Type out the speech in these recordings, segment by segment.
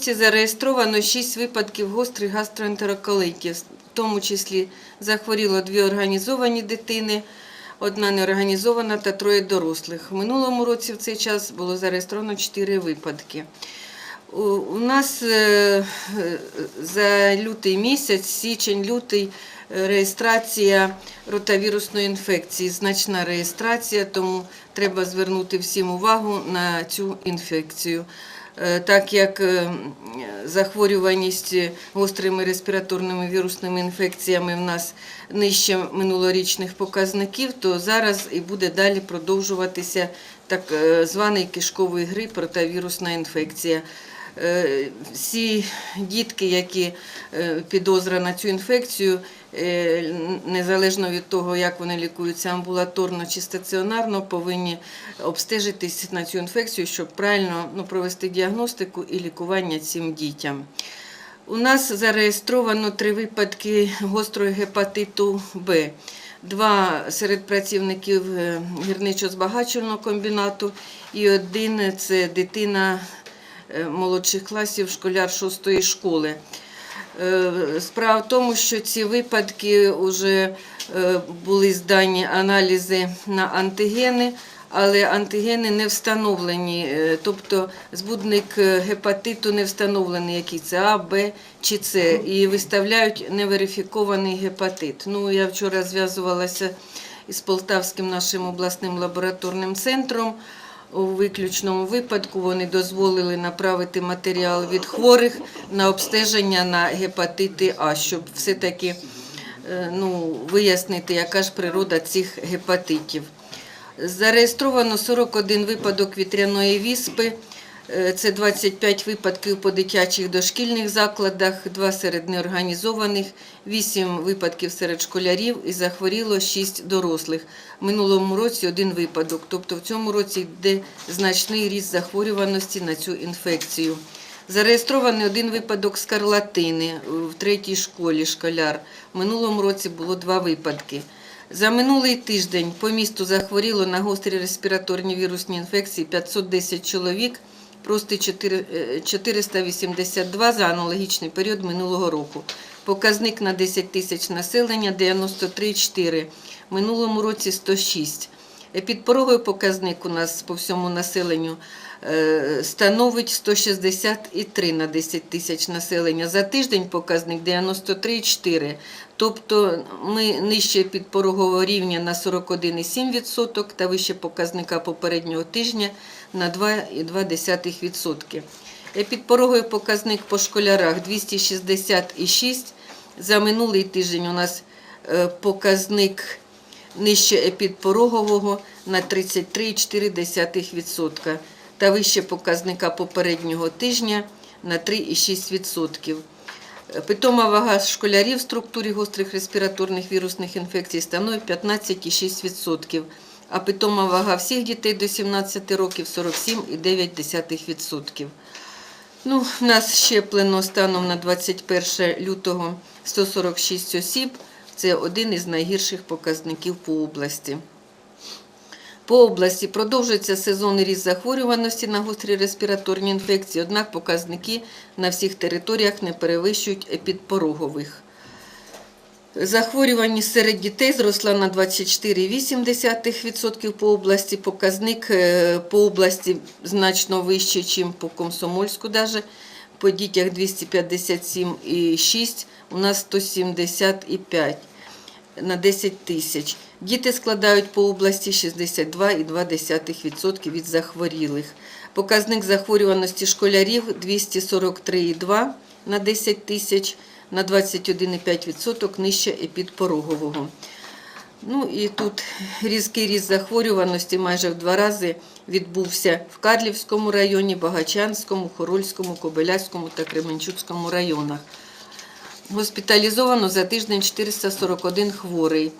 місті зареєстровано 6 випадків гострих гастроентероколитів, в тому числі захворіло дві організовані дитини, одна неорганізована та троє дорослих. В минулому році в цей час було зареєстровано 4 випадки. У- нас е, за лютий місяць, січень-лютий, е, реєстрація ротавірусної інфекції, значна реєстрація, тому треба звернути всім увагу на цю інфекцію. Е, Так як е, захворюваність гострими респіраторними вірусними інфекціями в нас нижче минулорічних показників, то зараз і буде далі продовжуватися так е, званий кишковий грип, ротавірусна інфекція. Е, Всі дітки, які е, підозра на цю інфекцію, е, незалежно від того, як вони лікуються амбулаторно чи стаціонарно, повинні обстежитись на цю інфекцію, щоб правильно ну, провести діагностику і лікування цим дітям. У нас зареєстровано три випадки гострого гепатиту Б. Два серед працівників гірничо-збагачувального комбінату і один це дитина молодших класів, школяр шостої школи. Е, Справа в тому, що ці випадки вже е, були здані аналізи на антигени, але антигени не встановлені, е, тобто збудник е, гепатиту не встановлений, який це А, Б чи С, і виставляють неверифікований гепатит. Ну, я вчора зв'язувалася із Полтавським нашим обласним лабораторним центром. У виключному випадку вони дозволили направити матеріал від хворих на обстеження на гепатити А, щоб все-таки е, ну, вияснити, яка ж природа цих гепатитів. Зареєстровано 41 випадок вітряної віспи. Е, Це 25 випадків по дитячих дошкільних закладах, 2 серед неорганізованих, 8 випадків серед школярів і захворіло 6 дорослих. В минулому році один випадок. Тобто в цьому році йде значний ріст захворюваності на цю інфекцію. Зареєстрований один випадок скарлатини в третій школі школяр. В минулому році було два випадки. За минулий тиждень по місту захворіло на гострі респіраторні вірусні інфекції 510 чоловік, просто 4 е, 482 за аналогічний період минулого року. Показник на 10 тисяч населення 93,4, в минулому році 106. Підпороговий показник у нас по всьому населенню е, становить 163 на 10 тисяч населення. За тиждень показник 93,4. Тобто ми нижче підпорогового рівня на 41,7% та вище показника попереднього тижня на 2,2%. Е, Підпороговий показник по школярах 260,6. За минулий тиждень у нас е, показник нижче епідпорогового на 33,4% та вище показника попереднього тижня на 3,6%. Питома вага школярів в структурі гострих респіраторних вірусних інфекцій становить 15,6%, а питома вага всіх дітей до 17 років 47,9%. Ну, в нас щеплено станом на 21 лютого 146 осіб. Це один із найгірших показників по області. По області продовжується сезонний ріст захворюваності на гострі респіраторні інфекції, однак показники на всіх територіях не перевищують епідпорогових. Захворюваність серед дітей зросла на 24,8% по області. Показник е, по області значно вищий, ніж по Комсомольську. Даже. По дітях 257,6, у нас 175 на 10 тисяч. Діти складають по області 62,2% від захворілих. Показник захворюваності школярів 243,2 на 10 тисяч, на 21,5% нижче епідпорогового. Ну і тут різкий ріст захворюваності майже в два рази відбувся в Карлівському районі, Багачанському, Хорольському, Кобиляцькому та Кременчуцькому районах. Госпіталізовано за тиждень 441 хворий.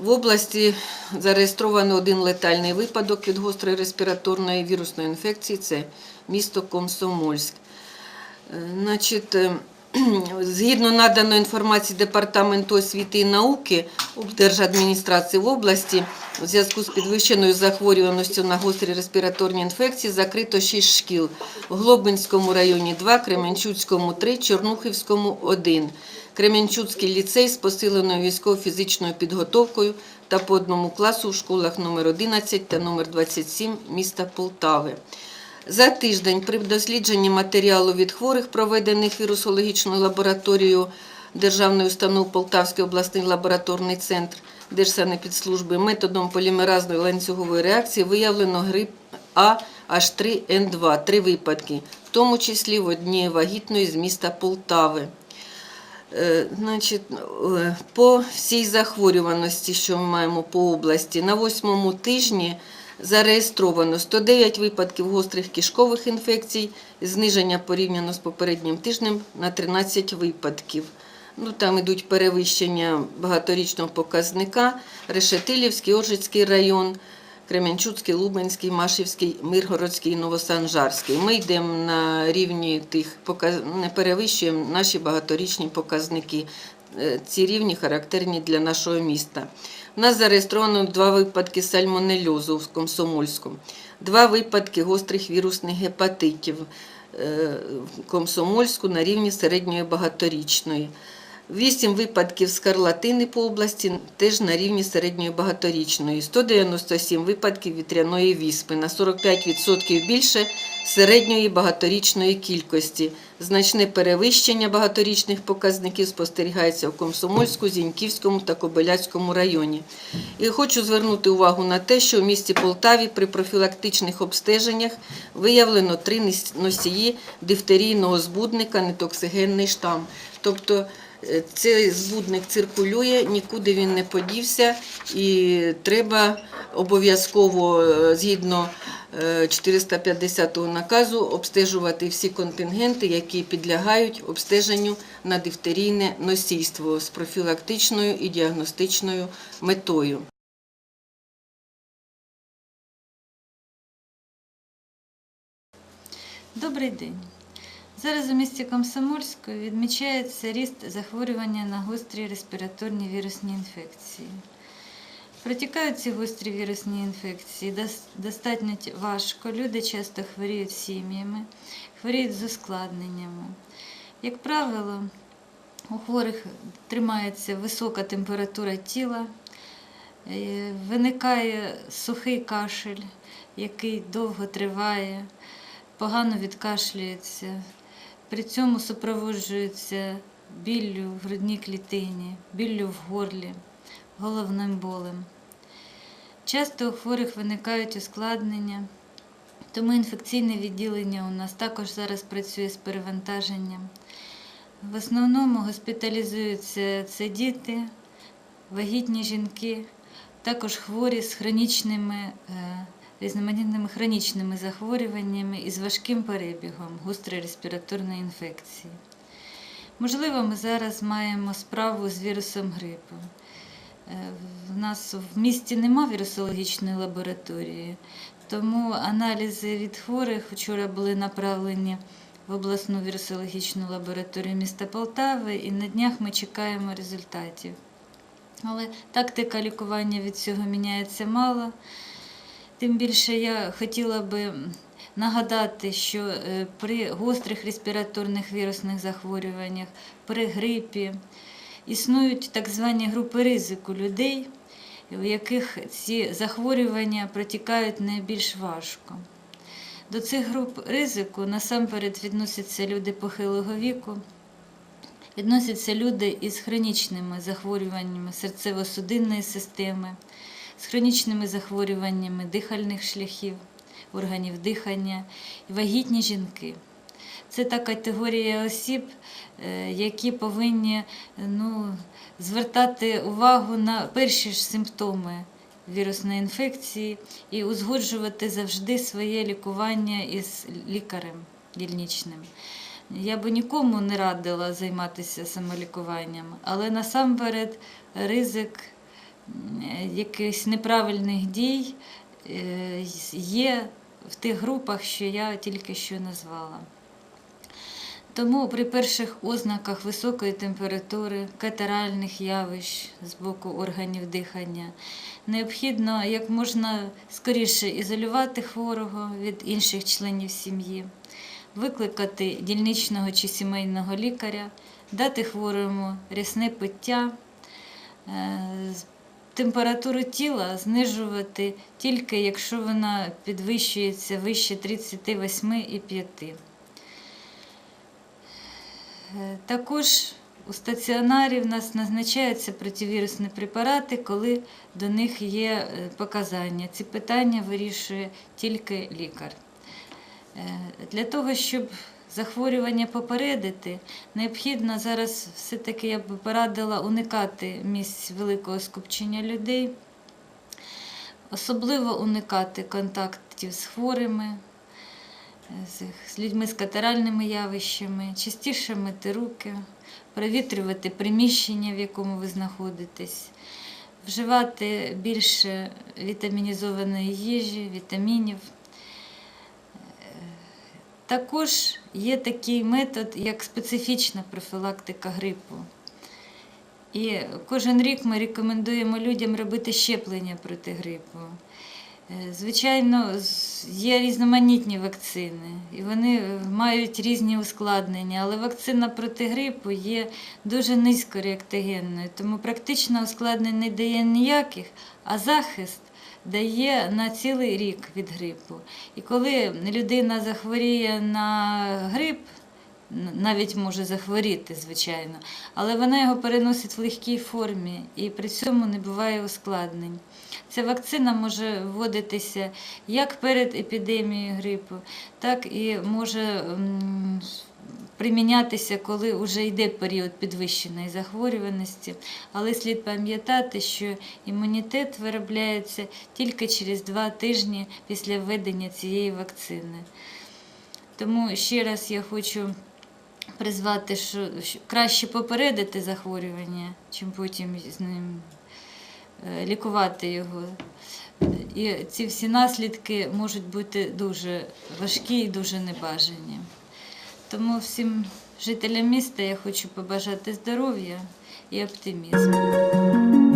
В області зареєстровано один летальний випадок від гострої респіраторної вірусної інфекції. Це місто Комсомольськ. Е, Значить, е, Згідно наданої інформації Департаменту освіти і науки Держадміністрації в області, у зв'язку з підвищеною захворюваністю на гострі респіраторні інфекції закрито 6 шкіл. В Глобинському районі 2, Кременчуцькому 3, Чорнухівському 1. Кременчуцький ліцей з посиленою військово-фізичною підготовкою та по одному класу в школах номер 11 та номер 27 міста Полтави. За тиждень при дослідженні матеріалу від хворих, проведених вірусологічною лабораторією Державної установи Полтавський обласний лабораторний центр Держсанепідслужби методом полімеразної ланцюгової реакції виявлено грип А H3N2, три випадки, в тому числі в одній вагітної з міста Полтави. Е, Значить, е, по всій захворюваності, що ми маємо по області, на восьмому тижні зареєстровано 109 випадків гострих кишкових інфекцій, зниження порівняно з попереднім тижнем на 13 випадків. Ну, там йдуть перевищення багаторічного показника, Решетилівський, Оржицький район, Кременчуцький, Лубенський, Машівський, Миргородський Новосанжарський. Ми йдемо на рівні тих показ- не перевищуємо наші багаторічні показники. Е, Ці рівні характерні для нашого міста. У нас зареєстровано два випадки сальмонельозу в Комсомольську, два випадки гострих вірусних гепатитів е, в Комсомольську на рівні середньої багаторічної. Вісім випадків скарлатини по області теж на рівні середньої багаторічної, 197 випадків вітряної віспи, на 45% більше середньої багаторічної кількості. Значне перевищення багаторічних показників спостерігається у Комсомольську, Зіньківському та Кобиляцькому районі. І хочу звернути увагу на те, що в місті Полтаві при профілактичних обстеженнях виявлено три носії дифтерійного збудника нетоксигенний штам. Тобто цей збудник циркулює, нікуди він не подівся, і треба обов'язково е, згідно е, 450 наказу обстежувати всі контингенти, які підлягають обстеженню на дифтерійне носійство з профілактичною і діагностичною метою. Добрий день. Зараз у місті Комсомольську відмічається ріст захворювання на гострі респіраторні вірусні інфекції. Протікають ці гострі вірусні інфекції достатньо важко. Люди часто хворіють сім'ями, хворіють з ускладненнями. Як правило, у хворих тримається висока температура тіла, е, виникає сухий кашель, який довго триває, погано відкашлюється, при цьому супроводжується біллю в грудній клітині, біллю в горлі, головним болем. Часто у хворих виникають ускладнення, тому інфекційне відділення у нас також зараз працює з перевантаженням. В основному госпіталізуються це діти, вагітні жінки, також хворі з хронічними, е, різноманітними хронічними захворюваннями і з важким перебігом гострої респіраторної інфекції. Можливо, ми зараз маємо справу з вірусом грипу. Е, В нас в місті нема вірусологічної лабораторії, тому аналізи від хворих вчора були направлені в обласну вірусологічну лабораторію міста Полтави, і на днях ми чекаємо результатів. Але тактика лікування від цього міняється мало. Тим більше я хотіла би нагадати, що е, при гострих респіраторних вірусних захворюваннях, при грипі існують так звані групи ризику людей, у яких ці захворювання протікають найбільш важко. До цих груп ризику насамперед відносяться люди похилого віку, відносяться люди із хронічними захворюваннями серцево-судинної системи, з хронічними захворюваннями дихальних шляхів, органів дихання і вагітні жінки. Це та категорія осіб, е, які повинні ну, звертати увагу на перші ж симптоми вірусної інфекції і узгоджувати завжди своє лікування із лікарем дільничним. Я би нікому не радила займатися самолікуванням, але насамперед ризик якихось неправильних дій е, є в тих групах, що я тільки що назвала. Тому при перших ознаках високої температури, катаральних явищ з боку органів дихання необхідно як можна скоріше ізолювати хворого від інших членів сім'ї, викликати дільничного чи сімейного лікаря, дати хворому рясне пиття, е, температуру тіла знижувати тільки якщо вона підвищується вище 38,5. Е, Також у стаціонарі в нас назначаються противірусні препарати, коли до них є е, показання. Ці питання вирішує тільки лікар. Е, Для того, щоб захворювання попередити, необхідно зараз все-таки я б порадила уникати місць великого скупчення людей, особливо уникати контактів з хворими, з, людьми з катаральними явищами, частіше мити руки, провітрювати приміщення, в якому ви знаходитесь, вживати більше вітамінізованої їжі, вітамінів. Також є такий метод, як специфічна профілактика грипу. І кожен рік ми рекомендуємо людям робити щеплення проти грипу. Е, Звичайно, є різноманітні вакцини, і вони мають різні ускладнення, але вакцина проти грипу є дуже низькореактогенною, тому практично ускладнень не дає ніяких, а захист дає на цілий рік від грипу. І коли людина захворіє на грип, навіть може захворіти, звичайно, але вона його переносить в легкій формі і при цьому не буває ускладнень. Ця вакцина може вводитися як перед епідемією грипу, так і може примінятися, коли вже йде період підвищеної захворюваності. Але слід пам'ятати, що імунітет виробляється тільки через два тижні після введення цієї вакцини. Тому ще раз я хочу призвати, що краще попередити захворювання, чим потім з ним е, лікувати його. І ці всі наслідки можуть бути дуже важкі і дуже небажані. Тому всім жителям міста я хочу побажати здоров'я і оптимізму.